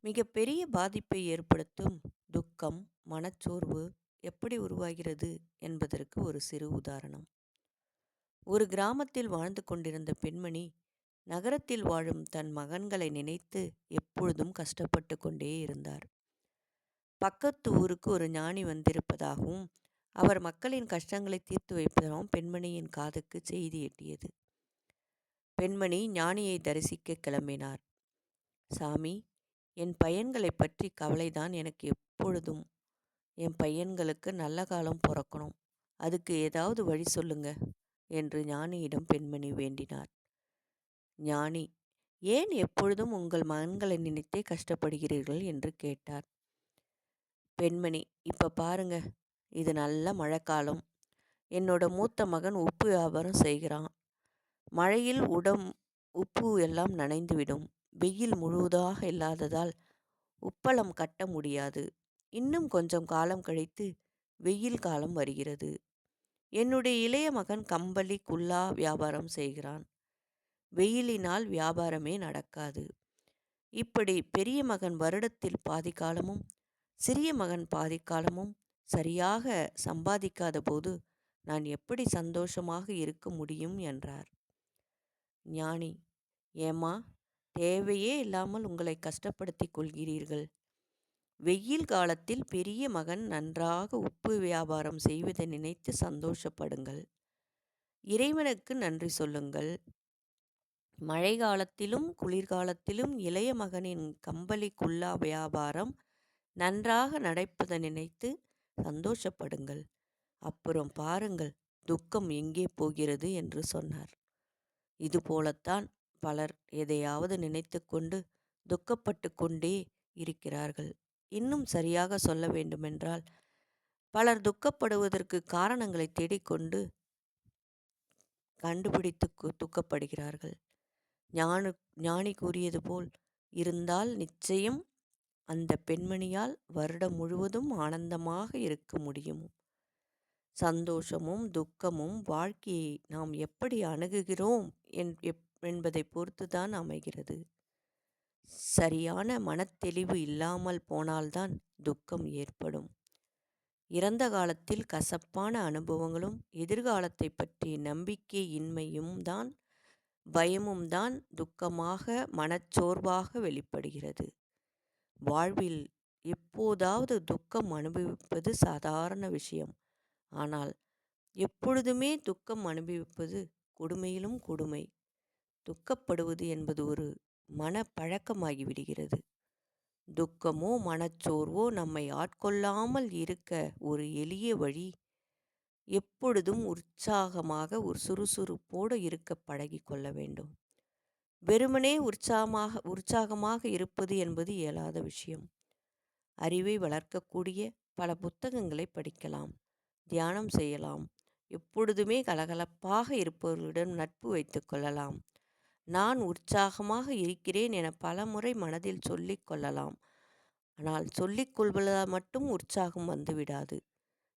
மிகப்பெரிய பாதிப்பை ஏற்படுத்தும் துக்கம், மனச்சோர்வு எப்படி உருவாகிறது என்பதற்கு ஒரு சிறு உதாரணம். ஒரு கிராமத்தில் வாழ்ந்து கொண்டிருந்த பெண்மணி, நகரத்தில் வாழும் தன் மகன்களை நினைத்து எப்பொழுதும் கஷ்டப்பட்டு கொண்டே இருந்தார். பக்கத்து ஊருக்கு ஒரு ஞானி வந்திருப்பதாகவும், அவர் மக்களின் கஷ்டங்களை தீர்த்து வைப்பதாகவும் பெண்மணியின் காதுக்கு செய்தி எட்டியது. பெண்மணி ஞானியை தரிசிக்க கிளம்பினார். சாமி, என் பையன்களைப் பற்றி கவலைதான் எனக்கு எப்பொழுதும். என் பையன்களுக்கு நல்ல காலம் பிறக்கணும் அதுக்கு ஏதாவது வழி சொல்லுங்க என்று ஞானியிடம் பெண்மணி வேண்டினார். ஞானி, ஏன் எப்பொழுதும் உங்கள் மகன்களை நினைத்தே கஷ்டப்படுகிறீர்கள் என்று கேட்டார். பெண்மணி, இப்ப பாருங்க, இது நல்ல மழைக்காலம். என்னோட மூத்த மகன் உப்பு வியாபாரம் செய்கிறான். மழையில் உடம் உப்பு எல்லாம் நனைந்துவிடும். வெயில் முழுவதாக இல்லாததால் உப்பளம் கட்ட முடியாது. இன்னும் கொஞ்சம் காலம் கழித்து வெயில் காலம் வருகிறது. என்னுடைய இளைய மகன் கம்பளி, குல்லா வியாபாரம் செய்கிறான். வெயிலினால் வியாபாரமே நடக்காது. இப்படி பெரிய மகன் வருடத்தில் பாதி காலமும், சிறிய மகன் பாதி காலமும் சரியாக சம்பாதிக்காத போது நான் எப்படி சந்தோஷமாக இருக்க முடியும் என்றார். ஞானி, ஏம்மா தேவையே இல்லாமல் உங்களை கஷ்டப்படுத்திக் கொள்கிறீர்கள். வெயில் காலத்தில் பெரிய மகன் நன்றாக உப்பு வியாபாரம் செய்வதை நினைத்து சந்தோஷப்படுங்கள். இறைவனுக்கு நன்றி சொல்லுங்கள். மழை காலத்திலும் குளிர்காலத்திலும் இளைய மகனின் கம்பளி குல்லா வியாபாரம் நன்றாக நடப்பதை நினைத்து சந்தோஷப்படுங்கள். அப்புறம் பாருங்கள் துக்கம் எங்கே போகிறது என்று சொன்னார். இதுபோலத்தான் பலர் எதையாவது நினைத்து கொண்டு துக்கப்பட்டு கொண்டே இருக்கிறார்கள். இன்னும் சரியாக சொல்ல வேண்டுமென்றால், பலர் துக்கப்படுவதற்கு காரணங்களை தேடிக்கொண்டு கண்டுபிடித்து துக்கப்படுகிறார்கள். ஞானு ஞானி கூறியது போல் இருந்தால் நிச்சயம் அந்த பெண்மணியால் வருடம் முழுவதும் ஆனந்தமாக இருக்க முடியும். சந்தோஷமும் துக்கமும் வாழ்க்கையை நாம் எப்படி அணுகுகிறோம் என் எப் என்பதை பொறுத்துதான் அமைகிறது. சரியான மனத்தெளிவு இல்லாமல் போனால்தான் துக்கம் ஏற்படும். இறந்த காலத்தில் கசப்பான அனுபவங்களும், எதிர்காலத்தை பற்றிய நம்பிக்கையின்மையும் தான் பயமும் தான் துக்கமாக, மனச்சோர்வாக வெளிப்படுகிறது. வாழ்வில் எப்போதாவது துக்கம் அனுபவிப்பது சாதாரண விஷயம். ஆனால் எப்பொழுதுமே துக்கம் அனுபவிப்பது கொடுமையிலும் கொடுமை. துக்கப்படுவது என்பது ஒரு மனப்பழக்கமாகிவிடுகிறது. துக்கமோ, மனச்சோர்வோ நம்மை ஆட்கொள்ளாமல் இருக்க ஒரு எளிய வழி, எப்பொழுதும் உற்சாகமாக ஒரு சுறுசுறுப்போடு இருக்க பழகி கொள்ள வேண்டும். வெறுமனே உற்சாகமாக உற்சாகமாக இருப்பது என்பது இயலாத விஷயம். அறிவை வளர்க்கக்கூடிய பல புத்தகங்களை படிக்கலாம். தியானம் செய்யலாம். எப்பொழுதுமே கலகலப்பாக இருப்பவர்களிடம் நட்பு வைத்துக்கொள்ளலாம் கொள்ளலாம். நான் உற்சாகமாக இருக்கிறேன் என பலமுறை மனதில் சொல்லிக் கொள்ளலாம். ஆனால் சொல்லிக் கொள்வதால் மட்டும் உற்சாகம் வந்துவிடாது.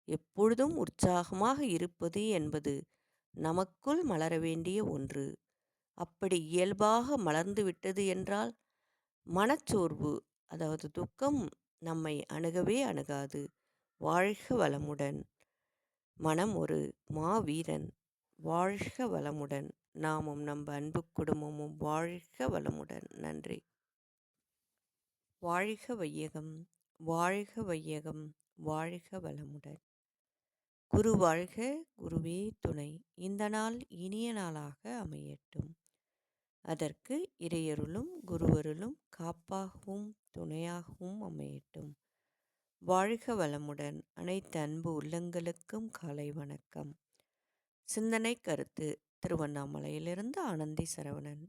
எப்பொழுதும் உற்சாகமாக இருப்பது என்பது நமக்குள் மலர வேண்டிய ஒன்று. அப்படி இயல்பாக மலர்ந்து விட்டது என்றால், மனச்சோர்வு அதாவது துக்கம் நம்மை அணுகவே அணுகாது. வாழ்க வளமுடன்! மனம் ஒரு மாவீரன்! வாழ்க வளமுடன்! நாமும் நம் அன்பு குடும்பமும் வாழ்க வளமுடன்! நன்றி! வாழ்க வையகம்! வாழ்க வையகம்! வாழ்க வளமுடன்! குரு வாழ்க! குருவே துணை! இந்த நாள் இனிய நாளாக அமையட்டும். அதற்கு இறையருளும் குருவருளும் காப்பாகவும் துணையாகவும் அமையட்டும். வாழ்க வளமுடன்! அனைத்து அன்பு உள்ளங்களுக்கும் காலை வணக்கம். சிந்தனை கருத்து திருவண்ணாமலையிலிருந்து ஆனந்தி சரவணன்.